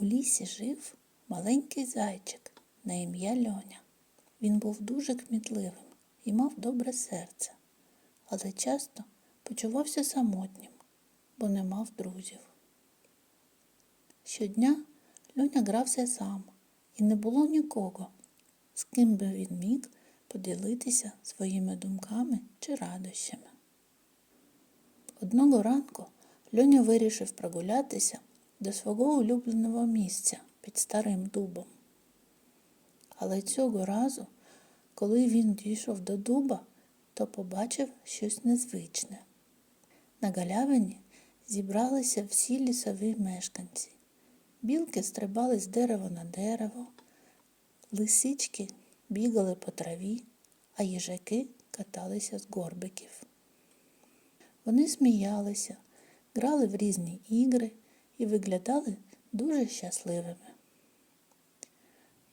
У лісі жив маленький зайчик на ім'я Льоня. Він був дуже кмітливим і мав добре серце, але часто почувався самотнім, бо не мав друзів. Щодня Льоня грався сам, і не було нікого, з ким би він міг поділитися своїми думками чи радощами. Одного ранку Льоня вирішив прогулятися до свого улюбленого місця під старим дубом. Але цього разу, коли він дійшов до дуба, то побачив щось незвичне. На галявині зібралися всі лісові мешканці. Білки стрибали з дерева на дерево, лисички бігали по траві, а їжаки каталися з горбиків. Вони сміялися, грали в різні ігри і виглядали дуже щасливими.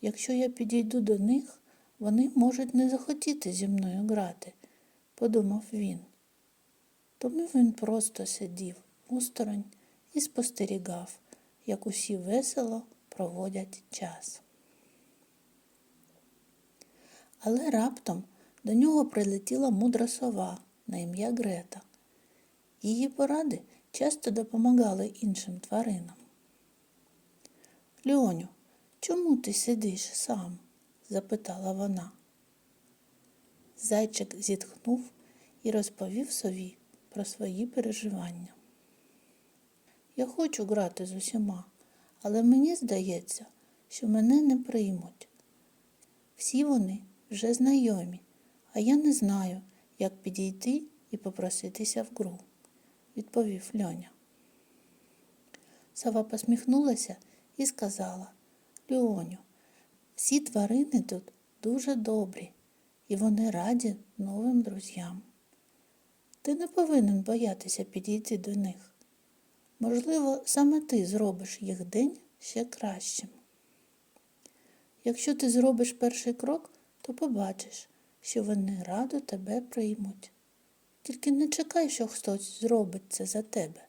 Якщо я підійду до них, вони можуть не захотіти зі мною грати, подумав він. Тому він просто сидів осторонь і спостерігав, як усі весело проводять час. Але раптом до нього прилетіла мудра сова на ім'я Грета. Її поради часто допомагали іншим тваринам. Льоню, чому ти сидиш сам? запитала вона. Зайчик зітхнув і розповів сові про свої переживання. Я хочу грати з усіма, але мені здається, що мене не приймуть. Всі вони вже знайомі, а я не знаю, як підійти і попроситися в гру, відповів Льоня. Сова посміхнулася і сказала Льоню, всі тварини тут дуже добрі, і вони раді новим друзям. Ти не повинен боятися підійти до них. Можливо, саме ти зробиш їх день ще кращим. Якщо ти зробиш перший крок, то побачиш, що вони радо тебе приймуть. Тільки не чекай, що хтось зробить це за тебе.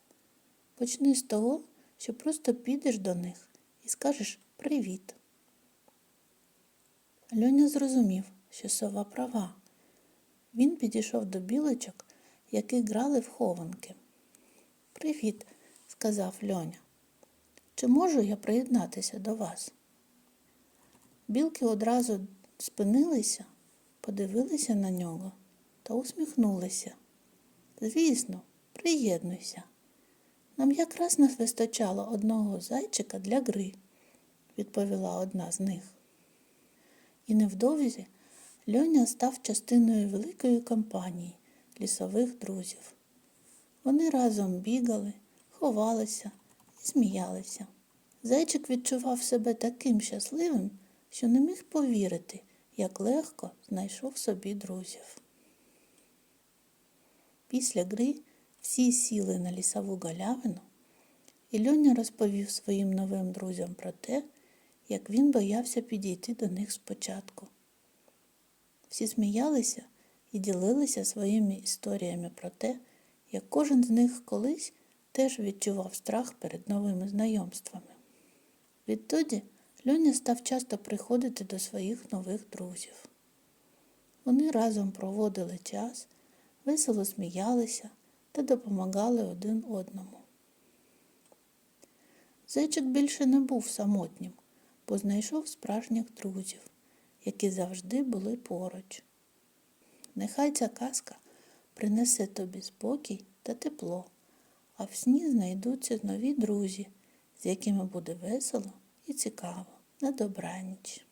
Почни з того, що просто підеш до них і скажеш привіт. Льоня зрозумів, що сова права. Він підійшов до білочок, які грали в хованки. Привіт, сказав Льоня. Чи можу я приєднатися до вас? Білки одразу спинилися, подивилися на нього та усміхнулися. Звісно, приєднуйся. Нам якраз не вистачало одного зайчика для гри, відповіла одна з них. І невдовзі Льоня став частиною великої компанії лісових друзів. Вони разом бігали, ховалися і сміялися. Зайчик відчував себе таким щасливим, що не міг повірити, як легко знайшов собі друзів. Після гри всі сіли на лісову галявину, і Льоня розповів своїм новим друзям про те, як він боявся підійти до них спочатку. Всі сміялися і ділилися своїми історіями про те, як кожен з них колись теж відчував страх перед новими знайомствами. Відтоді Льоня став часто приходити до своїх нових друзів. Вони разом проводили час, весело сміялися та допомагали один одному. Зайчик більше не був самотнім, бо знайшов справжніх друзів, які завжди були поруч. Нехай ця казка принесе тобі спокій та тепло, а в сні знайдуться нові друзі, з якими буде весело і цікаво. На добраніч.